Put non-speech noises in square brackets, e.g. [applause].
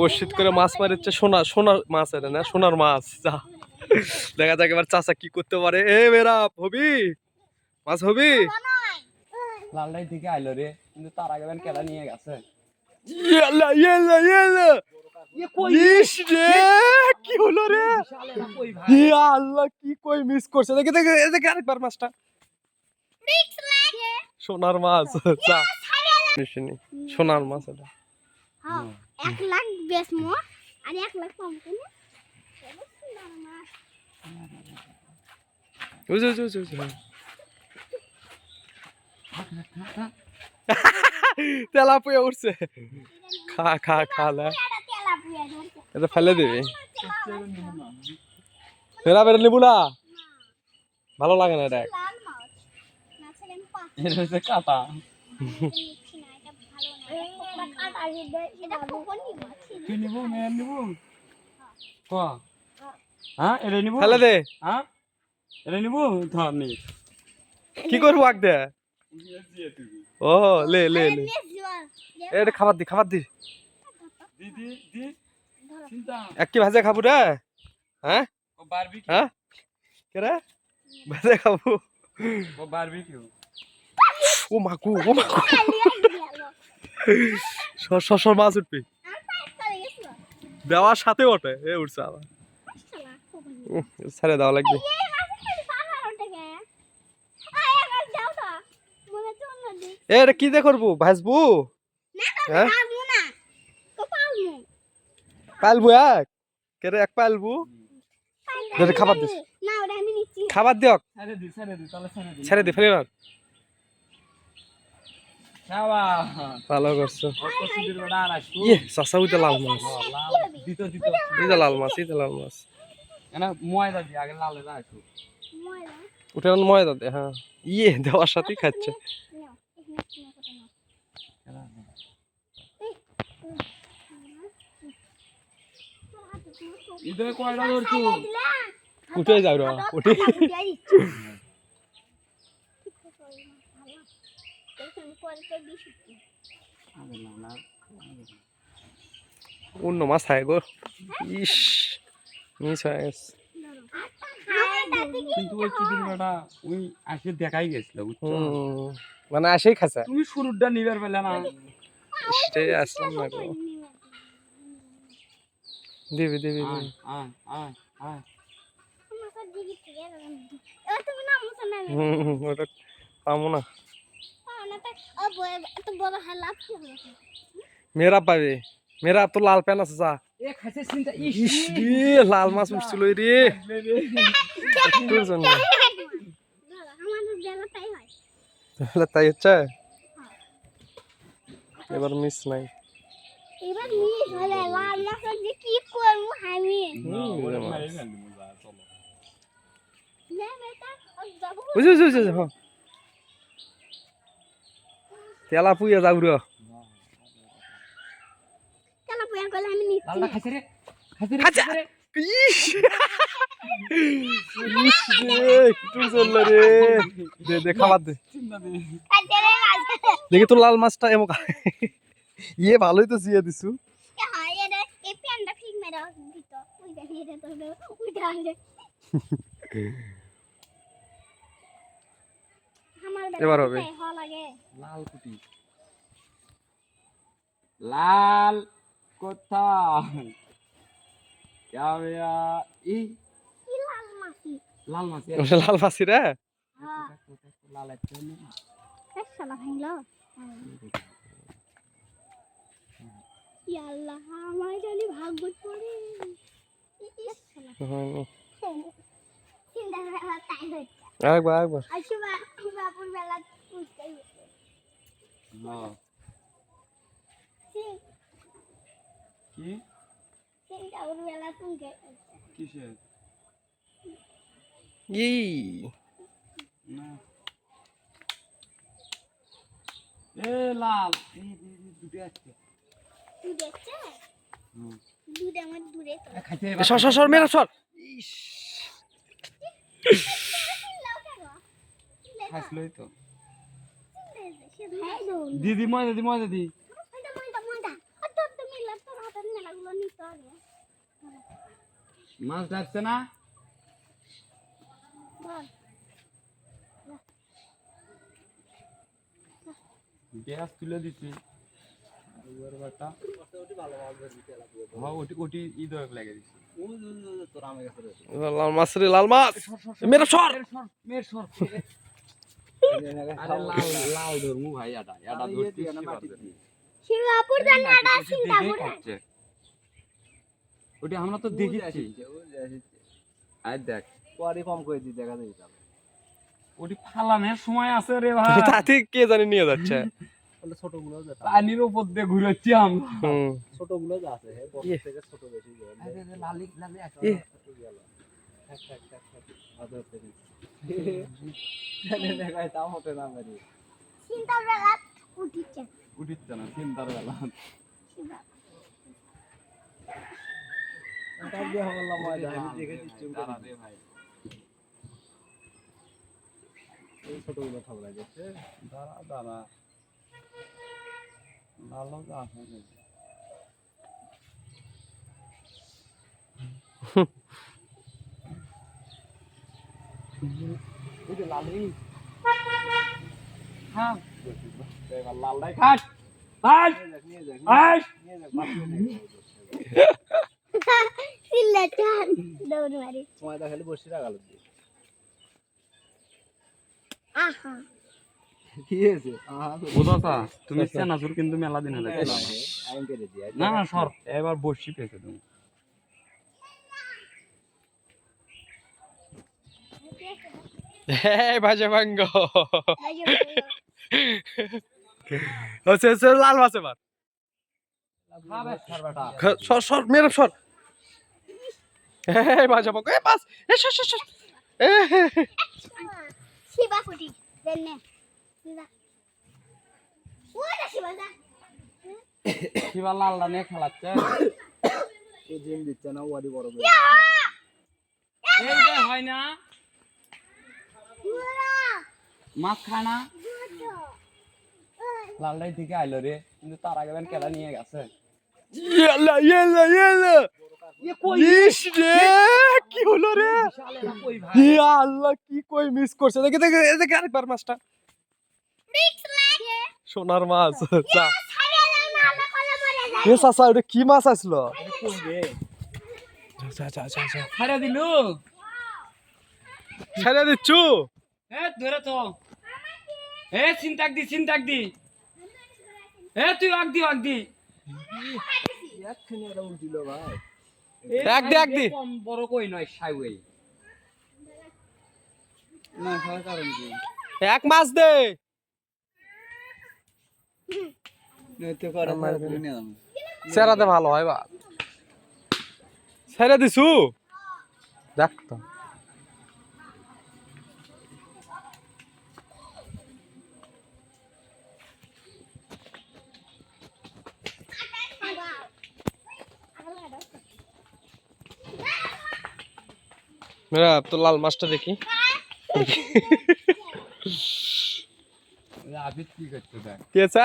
বর্ষিত করে মাছ মারিচ্ছে সোনা সোনার মাছ এটা না সোনার মাছ যা। দেখা যাক এবার চাচা কি করতে পারে। এ মেরা হবি? মাছ হবি? লালটাই দিকে আইলো রে কিন্তু তার আগে কেলা নিয়ে গেছে। ইয়াল্লা ইয়াল্লা ইস রে কি হলো রে? ইয়া আল্লাহ কি কই মিস করছে। দেখে দেখে দেখে আরেকবার মাছটা। সোনার মাছ সোনার মাছ এটা। হ্যাঁ। এক লাখ বেচমো আর এক লাখ কম কিনে বুঝু বুঝু বুঝু বুঝু তেলা উঠছে। খা খা খা লে। এটা ফেলে দিবি। ফেরা বেরো নিবু ভালো লাগে না এটা। হচ্ছে কাটা। এটা তুই নিবো মেয়ে নিবো? ক? হ্যাঁ এটা নিবো? ফেলে দে। হ্যাঁ? এটা নিবো? নি। কি করব আগ দে। ও লে লে লে। এটা খাবার দি খাবার দি। দি দি দি। চিন্তা। এক কি ভাজে খাব রে? হ্যাঁ? ও বারবিকিউ হ্যাঁ? কে রে? ভাজে খাব। ও বারবিকিউ ও মাকু ও মাকু সর মাছ উঠবি। দেওয়ার সাথে ওঠে। এ উঠছে আবার। ছেড়ে দেওয়া লাগবে। এ এটা কি দিয়ে করব? ভাজবো? হ্যাঁ? পালবো এক? কে এক পালবো? খাবার দিস। না ওটা আমি নিচ্ছি খাবার দিয়ক ছেড়ে দি। ফেলে না ভালো করছ ইয়ে চাষা উইতে লাল মাছ দিত দিত লাল মাছ এই লাল মাছ এনা ময়দা দি আগে লাল না উঠে ময়দা দে হ্যাঁ ইয়ে দেওয়ার সাথেই খাচ্ছে উঠে যাও রে উঠে আগে না না অন্য মাছ খায় গো। ইস মিস হয়ে গেছে। কিন্তু ওই চিদিরটা ওই আসে দেখাই গেছিল মানে আসেই খাচ্ছে। তুমি শুরুটা নিবার পেলে না। স্টে আসলাম না গো। দিবি দিবি আয় আয় আয় আয়। তুমি না মুসা না হুম হুম, ওটা পাবো না। মেরা পাবে মেরা তো লাল প্যান আছে যা। লাল মাছ উঠছিল রে। তোর জন্য [laughs] তাই হচ্ছে? এবার মিস নাই। এবার মিস হলে লাল মাছ যে কি করব আমি? না বেটা যাব। বুঝি বুঝি বুঝি হ্যাঁ তেলা পুইয়া যাও রে চলো পুয়া করলে আমি নিচ্ছি লালটা খাইছে রে খাইছে রে খাইছে। খাইছে রে ইস ইস রে একটু চলল রে দে দে খাবার দে চিন্তা দি কাজে রে কাজে দেখি তোর লাল মাছটা এমন ইয়ে ভালোই তো জিয়ে দিছু ঠিক মেরে দিত তো আনলে আমার এবার হবে। লাল কুটি লাল কোথায় क्या এই লাল মাছি লাল মাছ ওটা লাল মাছি রে হ্যাঁ লাল একটা এই শালা ভাঙলো ইয়াল্লাহ আমার জানি ভাগ্য পড়ে আরেকবার আরেকবার আসবা বাপুর বেলা উঠতেই হচ্ছে হ্যাঁ চিন- কি? কিসের? না। এ লাল। এই, দুটো আছে। দেখছে আমার দূরে তো সর সর সর মেরা সর। তো। হ্যাঁ দিদি ময়দা দি ময়দা দি। ময়দা হবে। মাছ ডাকছে না? গ্যাস তুলে দিছি। এবার বাটা। হ্যাঁ ওটি লাগে দিছি। লাল মাছ রে লাল মাছ! মেরা সর মের সর। আরে লাল লাল ধর্মু ভাই এটা এটা ধরতে শিবাপুর জানাটা সিঙ্গাপুর ওটি আমরা তো দেখেছি আর দেখ পরে কম করে দিই দেখা যায় ওটি ফালানোর সময় আছে রে ভাই। [laughs] তাতে কে জানি নিয়ে যাচ্ছে? পানির উপর দিয়ে ঘুরেছি আমরা। আছে ইয়ে। থেকে ছোট বেশি লালি লালি তাও হতে না পারি চিন্তা বেলা উঠিছে উঠিচ্ছে না চিন্তার বেলা ছোটগুলো ঠাবলা যাচ্ছে দাঁড়া দাঁড়া ভালো আছে এই যে লালি হ্যাঁ এবার লালটাই খাস খাস নিয়ে যাক খাস নিয়ে যাক বাঁচিয়ে নেই সিলেটান দৌড় মারি সময় দেখালে বসে রাখালো তুমি চেনাচুর কিন্তু মেলা দিন হলে না সর। এবার বসি পেয়েছে তুমি হ্যাঁ ভাজে ভাঙ্গ হচ্ছে হচ্ছে লাল মাছ এবার। খাবে ছাড়বাটা খ- সর সর মেরে সর। হ্যাঁ ভাজে ভাঙ্গ এ পাস এ সর সর সর। এ, হে, হে। শিবা ফুটি দেনে ওরে শিবা দা কিবা লালটা নিয়ে খেলাচ্ছে। এই জিম দিচ্ছে না ওয়াদি বড় এই হয় না মাছ খায় না লালটাই থেকে আইলো রে কিন্তু তার আগে বেন কেলা নিয়ে গেছে। ইস রে কি হলো রে? ইয়া আল্লাহ কি কই মিস করছে? দেখে দেখে এ দেখে আরেকবার মাছটা। সোনার মাছ চা এ চাচা ওটা কি মাছ আসলো? যা যা যা যা ছাড়া দিলু। ছেড়ে দিচ্ছু? এ ধরে তো। এ চিন্তাক দি চিন্তাক দি। এ তুই আগ দি আগ দি। একখানি এটা উল্টিল ভাই এ এক দি, এক দি। বড় কই নয় সাইওয়ে না খাওয়ার কারণ কি? এক মাছ দে। সেরাতে ভালো হয় বা। ছেড়ে দিছু? দেখ তো। মেরা তো লাল মাছটা দেখি। কি আছে